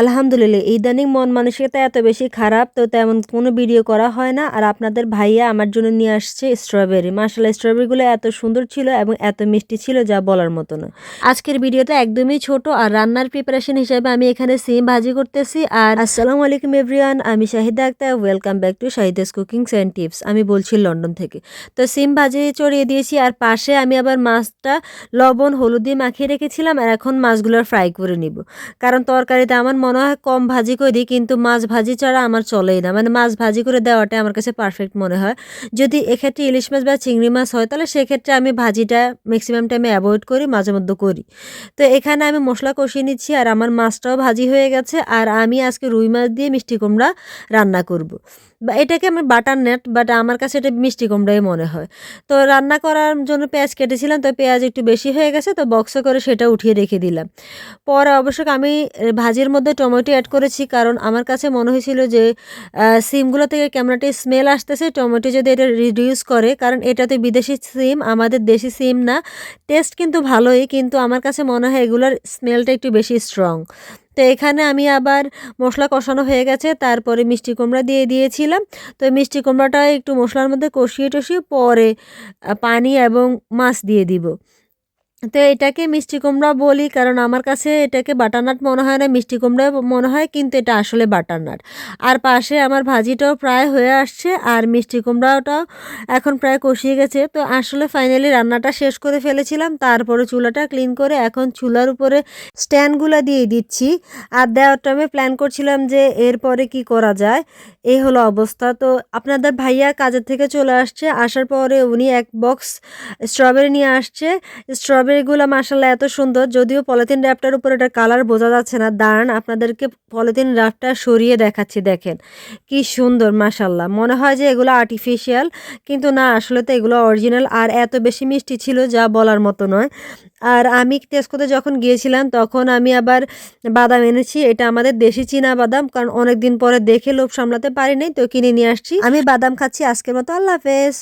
আলহামদুলিল্লাহ, ইদানিং মন মানসিকতা এত বেশি খারাপ তো তেমন কোনো ভিডিও করা হয় না। আর আপনাদের ভাইয়া আমার জন্য নিয়ে আসছে স্ট্রবেরি মাসাল্লাহ স্ট্রবেরিগুলো এত সুন্দর ছিল এবং এত মিষ্টি ছিল যা বলার মতো না। আজকের ভিডিওটা একদমই ছোট আর রান্নার প্রিপারেশন হিসেবে আমি এখানে সিম ভাজি করতেছি। আর আসসালামু আলাইকুম এভরিওয়ান আমি Shahida Akhtar. Welcome back to Shahida's cooking and tips আমি বলছি লন্ডন থেকে। তো সিম ভাজি চড়িয়ে দিয়েছি আর পাশে আমি আবার মাছটা লবণ, হলুদ দিয়ে মাখিয়ে রেখেছিলাম। আর এখন মাছগুলো ফ্রাই করে নিব। কারণ তরকারিতে আমার মনে হয় কম ভাজি করি কিন্তু মাছ ভাজি ছাড়া আমার চলেই না। মানে মাছ ভাজি করে দেওয়াটা আমার কাছে পারফেক্ট মনে হয়। যদি এক্ষেত্রে ইলিশ মাছ বা চিংড়ি মাছ হয়, তাহলে সেক্ষেত্রে আমি ভাজিটা ম্যাক্সিমাম টাইমে অ্যাভয়েড করি, মাঝে মধ্যে করি। তো এখানে আমি মশলা কষিয়ে নিচ্ছি, আর আমার মাছটাও ভাজি হয়ে গেছে, আর আমি আজকে রুই মাছ দিয়ে মিষ্টি কুমড়া রান্না করব। এটাকে আমি বাটার নেট বাট আমার কাছে এটা মিষ্টি কুমড়াই মনে হয়। তো রান্না করার জন্য পেঁয়াজ কেটেছিলাম, তো পেঁয়াজ একটু বেশি হয়ে গেছে, তো বক্সে করে সেটা উঠিয়ে রেখে দিলাম। পরে অবশ্য আমি ভাজির মধ্যে টমেটো অ্যাড করেছি, কারণ আমার কাছে মনে হয়েছিল যে সিমগুলো থেকে কেমনটি স্মেল আসতেছে, টমেটো যদি এটা রিডিউস করে, কারণ এটা তো বিদেশি সিম, আমাদের দেশি সিম না টেস্ট কিন্তু ভালোই, কিন্তু আমার কাছে মনে হয় এগুলোর স্মেলটা একটু বেশি স্ট্রং তো এখানে আমি আবার মশলা কষানো হয়ে গেছে, তারপরে মিষ্টি কুমড়া দিয়ে দিয়েছিলাম। তো মিষ্টি কুমড়াটা একটু মশলার মধ্যে কষিয়ে টষিয়ে পরে পানি এবং মাছ দিয়ে দিব। তো এটাকে মিষ্টি কুমড়া বলি, কারণ আমার কাছে এটাকে বাটারনাট মনে হয় না, মিষ্টি কুমড়া মনে হয়, কিন্তু এটা আসলে বাটারনাট আর পাশে আমার ভাজিটাও প্রায় হয়ে আসছে, আর মিষ্টি কুমড়াটাও এখন প্রায় কষিয়ে গেছে। তো আসলে ফাইনালি রান্নাটা শেষ করে ফেলেছিলাম, তারপরে চুলাটা ক্লিন করে এখন চুলার উপরে স্ট্যান্ডগুলো দিয়ে দিচ্ছি। আর দেওয়ার টাইমে প্ল্যান করছিলাম যে এরপরে কি করা যায় এই হলো অবস্থা। তো আপনাদের ভাইয়া কাজের থেকে চলে আসছে, আসার পরে উনি এক বক্স স্ট্রবেরি নিয়ে আসছে। স্ট্রবেরিগুলো মাসাল্লাহ এত সুন্দর, যদিও পলিথিন র্যাপটার উপর এটা কালার বোঝা যাচ্ছে না। দাঁড়ান, আপনাদেরকে পলিথিন র্যাপটা সরিয়ে দেখাচ্ছি, দেখেন। কি সুন্দর মাসাল্লাহ মনে হয় যে এগুলো আর্টিফিশিয়াল কিন্তু না, আসলে তো এগুলো অরিজিনাল আর এত বেশি মিষ্টি ছিল যা বলার মতো নয়। আর আমি টেস্কোতে যখন গিয়েছিলাম, তখন আমি আবার বাদাম এনেছি। এটা আমাদের দেশি চীনা বাদাম, কারণ অনেক দিন পরে দেখে লোভ সামলাতে পারি নাই তো কিনে নিয়ে আসছি। আমি বাদাম খাচ্ছি, আজকের মতো আল্লাহ হাফেজ।